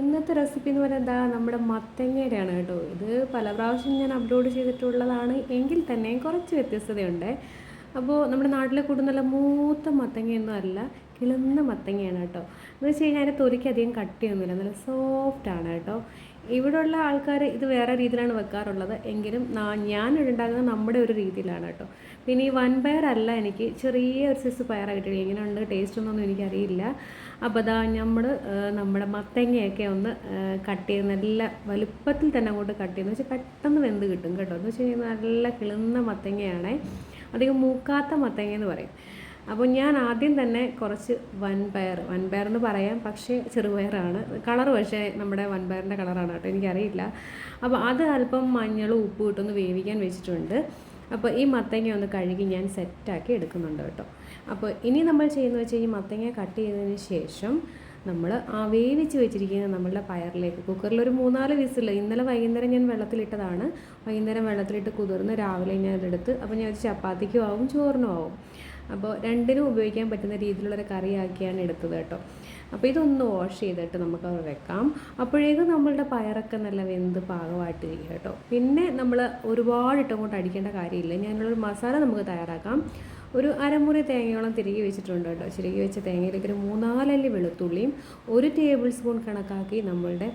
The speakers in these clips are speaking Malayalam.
ഇന്നത്തെ റെസിപ്പി എന്ന് പറയുന്നത് നമ്മുടെ മത്തങ്ങയുടെയാണ് കേട്ടോ. ഇത് പല പ്രാവശ്യം ഞാൻ അപ്ലോഡ് ചെയ്തിട്ടുള്ളതാണ്. എങ്കിൽ തന്നെ കുറച്ച് വ്യത്യസ്തതയുണ്ട്. അപ്പോൾ നമ്മുടെ നാട്ടിലെ കൂടുന്നല്ല മൂത്ത മത്തങ്ങയൊന്നും അല്ല കിളുന്ന മത്തങ്ങയാണ് കേട്ടോ. എന്ന് വെച്ച് കഴിഞ്ഞാൽ അതിനെ തൊലിക്ക് അധികം കട്ടിയൊന്നുമില്ല. നല്ല സോഫ്റ്റ് ആണ് കേട്ടോ. ഇവിടെയുള്ള ആൾക്കാർ ഇത് വേറെ രീതിയിലാണ് വെക്കാറുള്ളത്. എങ്കിലും ഞാൻ ഉണ്ടാകുന്നത് നമ്മുടെ ഒരു രീതിയിലാണ് കേട്ടോ പിന്നെ ഈ വൺ പയർ അല്ല എനിക്ക് ചെറിയ ഒരു സൈസ് എങ്ങനെ ഉണ്ട് ടേസ്റ്റ് ഒന്നും എനിക്കറിയില്ല. അപ്പോൾ അതാ നമ്മൾ നമ്മുടെ മത്തങ്ങയൊക്കെ ഒന്ന് കട്ട് ചെയ്ത് നല്ല വലുപ്പത്തിൽ തന്നെ അങ്ങോട്ട് കട്ട് ചെയ്യുന്ന വെച്ചാൽ പെട്ടെന്ന് വെന്ത് കിട്ടും കേട്ടോ. എന്ന് വെച്ച് കഴിഞ്ഞാൽ നല്ല കിളുന്ന മത്തങ്ങയാണേ. അധികം മൂക്കാത്ത മത്തങ്ങ എന്ന് പറയും. അപ്പോൾ ഞാൻ ആദ്യം തന്നെ കുറച്ച് വൻപയർ വൻപയർ എന്ന് പറയാം പക്ഷേ ചെറുപയറാണ് കളർ പക്ഷേ നമ്മുടെ വൻപയറിന്റെ കളറാണ് കേട്ടോ എനിക്കറിയില്ല. അപ്പോൾ അത് അല്പം മഞ്ഞളും ഉപ്പും ഇട്ടൊന്ന് വേവിക്കാൻ വെച്ചിട്ടുണ്ട്. അപ്പോൾ ഈ മത്തങ്ങ ഒന്ന് കഴുകി ഞാൻ സെറ്റാക്കി എടുക്കുന്നുണ്ട് കേട്ടോ. അപ്പോൾ ഇനി നമ്മൾ ചെയ്യുന്നത് വെച്ചാൽ ഈ മത്തങ്ങ കട്ട് ചെയ്തതിന് ശേഷം നമ്മൾ ആ വേവിച്ച് വെച്ചിരിക്കുന്ന നമ്മളുടെ പയറിലേക്ക് കുക്കറിൽ ഒരു മൂന്നാൽ വിസിൽ ഇന്നലെ വൈകുന്നേരം ഞാൻ വെള്ളത്തിലിട്ടതാണ്. വൈകുന്നേരം വെള്ളത്തിലിട്ട് കുതിർന്ന് രാവിലെ ഞാൻ അതെടുത്ത് അപ്പോൾ ഞാൻ ചപ്പാത്തിക്കും ആവും ചോറിനും ആവും. അപ്പോൾ രണ്ടിനും ഉപയോഗിക്കാൻ പറ്റുന്ന രീതിയിലുള്ളൊരു കറിയാക്കിയാണ് എടുത്തത് കേട്ടോ. അപ്പോൾ ഇതൊന്ന് വാഷ് ചെയ്തിട്ട് നമുക്ക് വെക്കാം. അപ്പോഴേക്കും നമ്മളുടെ പയറൊക്കെ നല്ല വെന്ത് പാകമായിട്ട് ഇരിക്കും കേട്ടോ. പിന്നെ നമ്മൾ ഒരുപാട് ഇട്ടം കൊണ്ട് അടിക്കേണ്ട കാര്യമില്ല. ഞാനുള്ളൊരു മസാല നമുക്ക് തയ്യാറാക്കാം. ഒരു അരമുറി തേങ്ങയോളം തിരികെ വെച്ചിട്ടുണ്ട് കേട്ടോ. തിരികെ വെച്ച തേങ്ങയിലേക്ക് ഒരു മൂന്നാലല്ലി വെളുത്തുള്ളിയും ഒരു ടേബിൾ സ്പൂൺ കണക്കാക്കി നമ്മളുടെ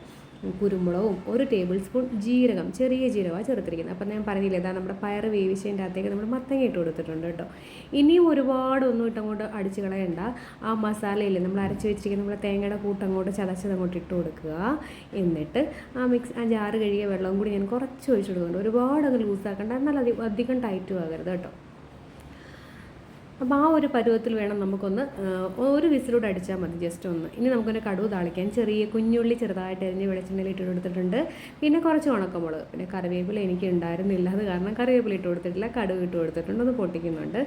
കുരുമുളകും ഒരു ടേബിൾ സ്പൂൺ ജീരകം ചെറിയ ജീരകമാണ് ചേർത്തിരിക്കുന്നത്. അപ്പം ഞാൻ പറഞ്ഞില്ലേ ഇതാ നമ്മുടെ പയർ വേവിച്ചതിന്റെ അകത്തേക്ക് നമ്മൾ മത്തങ്ങ ഇട്ട് കൊടുത്തിട്ടുണ്ട് കേട്ടോ. ഇനിയും ഒരുപാട് ഒന്നും ഇട്ടങ്ങോട്ട് അടിച്ച് കളയണ്ട. ആ മസാലയിൽ നമ്മൾ അരച്ച് വെച്ചിരിക്കുന്ന നമ്മുടെ തേങ്ങയുടെ കൂട്ടങ്ങോട്ട് ചതച്ചത് അങ്ങോട്ട് ഇട്ട് കൊടുക്കുക. എന്നിട്ട് ആ മിക്സ് ആ ജാറ് കഴുകിയ വെള്ളം കൂടി ഞാൻ കുറച്ച് ഒഴിച്ചു കൊടുക്കുന്നുണ്ട്. ഒരുപാട് അങ്ങ് ലൂസാക്കണ്ട എന്നാൽ അധികം ടൈറ്റും ആകരുത് കേട്ടോ. അപ്പോൾ ആ ഒരു പരുവത്തിൽ വേണം നമുക്കൊന്ന് ഒരു വിസിലൂടെ അടിച്ചാൽ മതി ജസ്റ്റ് ഒന്ന്. ഇനി നമുക്കൊന്ന് കടുവ് താളിക്കാൻ ചെറിയ കുഞ്ഞുള്ളി ചെറുതായിട്ട് അരിഞ്ഞ് വെളിച്ചെണ്ണയിൽ ഇട്ട് കൊടുത്തിട്ടുണ്ട്. പിന്നെ കുറച്ച് ഉണക്കമുളക് പിന്നെ കറിവേപ്പില എനിക്ക് ഉണ്ടായിരുന്നില്ല. അത് കാരണം കറിവേപ്പില ഇട്ട് കൊടുത്തിട്ടില്ല കടുവ് ഇട്ട് കൊടുത്തിട്ടുണ്ട് ഒന്ന് പൊട്ടിക്കുന്നുണ്ട്.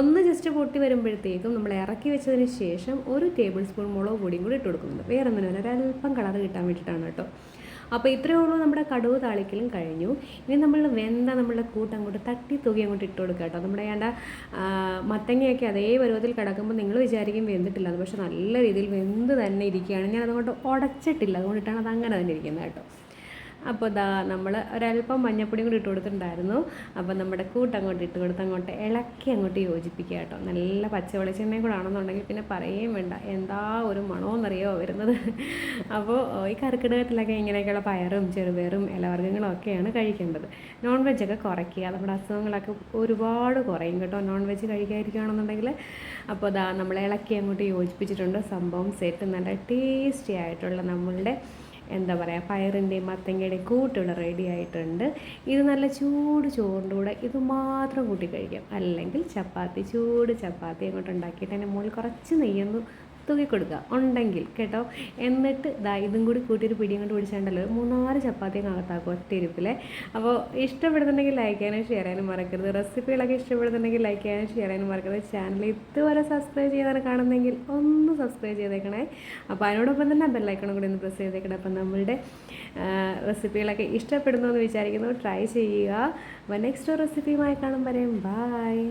ഒന്ന് ജസ്റ്റ് പൊട്ടി വരുമ്പോഴത്തേക്കും നമ്മൾ ഇറക്കി വെച്ചതിന് ശേഷം ഒരു ടേബിൾ സ്പൂൺ മുളക് പൊടിയും കൂടി ഇട്ട് കൊടുക്കുന്നുണ്ട്. വേറെ ഒന്നിനും ഒരല്പം കളർ കിട്ടാൻ വേണ്ടിയിട്ടാണ് കേട്ടോ. അപ്പോൾ ഇത്രയേ ഉള്ളൂ നമ്മുടെ കടുവ് താളിക്കലും കഴിഞ്ഞു. ഇനി നമ്മൾ വെന്ത നമ്മളുടെ കൂട്ട് അങ്ങോട്ട് തട്ടി തൂക്കി അങ്ങോട്ട് ഇട്ട് കൊടുക്കുക കേട്ടോ. നമ്മുടെ ഏണ്ട മത്തങ്ങയൊക്കെ അതേ പരുവത്തിൽ കിടക്കുമ്പോൾ നിങ്ങൾ വിചാരിക്കും വെന്തിട്ടില്ല അത് പക്ഷേ നല്ല രീതിയിൽ വെന്ത് തന്നെ ഇരിക്കുകയാണ്. ഞാൻ അതുകൊണ്ട് ഉടച്ചിട്ടില്ല. അതുകൊണ്ടിട്ടാണ് അത് അങ്ങനെ തന്നെ ഇരിക്കുന്നത് കേട്ടോ. അപ്പോൾ ഇതാ നമ്മൾ ഒരല്പം മഞ്ഞപ്പൊടിയും കൂടി ഇട്ട് കൊടുത്തിട്ടുണ്ടായിരുന്നു. അപ്പോൾ നമ്മുടെ കൂട്ട് അങ്ങോട്ട് ഇട്ട് കൊടുത്ത് അങ്ങോട്ട് ഇളക്കി അങ്ങോട്ട് യോജിപ്പിക്കുക കേട്ടോ. നല്ല പച്ച വെളിച്ചെണ്ണയും കൂടെ ആണെന്നുണ്ടെങ്കിൽ പിന്നെ പറയുകയും വേണ്ട. എന്താ ഒരു മണമെന്നറിയോ വരുന്നത്? അപ്പോൾ ഈ കർക്കിടകത്തിലൊക്കെ ഇങ്ങനെയൊക്കെയുള്ള പയറും ചെറുപയറും ഇലവർഗങ്ങളും ഒക്കെയാണ് കഴിക്കേണ്ടത്. നോൺ വെജൊക്കെ കുറയ്ക്കുക. നമ്മുടെ അസുഖങ്ങളൊക്കെ ഒരുപാട് കുറയും കേട്ടോ. നോൺ വെജ് കഴിക്കാതിരിക്കുകയാണെന്നുണ്ടെങ്കിൽ. അപ്പോൾ ഇതാ നമ്മൾ ഇളക്കി അങ്ങോട്ട് യോജിപ്പിച്ചിട്ടുണ്ട്. സംഭവം സെറ്റ് നല്ല ടേസ്റ്റി ആയിട്ടുള്ള നമ്മളുടെ എന്താ പറയുക പയറിന്റെയും മത്തങ്ങയുടെയും കൂട്ടുകൾ റെഡി ആയിട്ടുണ്ട്. ഇത് നല്ല ചൂട് ചോറിന്റെ കൂടെ ഇത് മാത്രം കൂട്ടി കഴിക്കാം. അല്ലെങ്കിൽ ചപ്പാത്തി ചൂട് ചപ്പാത്തി അങ്ങോട്ട് ഉണ്ടാക്കിയിട്ട് അതിന്റെ മുകളിൽ കുറച്ച് നെയ്യൊന്ന് തൂക്കി കൊടുക്കുക ഉണ്ടെങ്കിൽ കേട്ടോ. എന്നിട്ട് ദാ ഇതും കൂടി കൂട്ടിയൊരു പിടിയും കൊണ്ട് പിടിച്ചാണ്ടല്ലോ. മൂന്നാൽ ചപ്പാത്തിയും അകത്താക്കും ഇരുപ്പിലെ. അപ്പോൾ ഇഷ്ടപ്പെടുന്നുണ്ടെങ്കിൽ ലൈക്ക് ചെയ്യാനും ഷെയർ ചെയ്യാനും മറക്കരുത്. റെസിപ്പികളൊക്കെ ഇഷ്ടപ്പെടുന്നുണ്ടെങ്കിൽ ലൈക്ക് ചെയ്യാനും ഷെയർ ചെയ്യാനും മറക്കരുത്. ചാനൽ ഇതുവരെ സബ്സ്ക്രൈബ് ചെയ്താണ് കാണുന്നെങ്കിൽ ഒന്ന് സബ്സ്ക്രൈബ് ചെയ്തേക്കണേ. അപ്പോൾ അതിനോടൊപ്പം തന്നെ ബെല്ലൈക്കണം കൂടി ഒന്ന് പ്രസ് ചെയ്തേക്കണം. അപ്പം നമ്മളുടെ റെസിപ്പികളൊക്കെ ഇഷ്ടപ്പെടുന്നു എന്ന് വിചാരിക്കുന്നു. ട്രൈ ചെയ്യുക. അപ്പോൾ നെക്സ്റ്റ് റെസിപ്പിയുമായി കാണും വരെയും ബായ്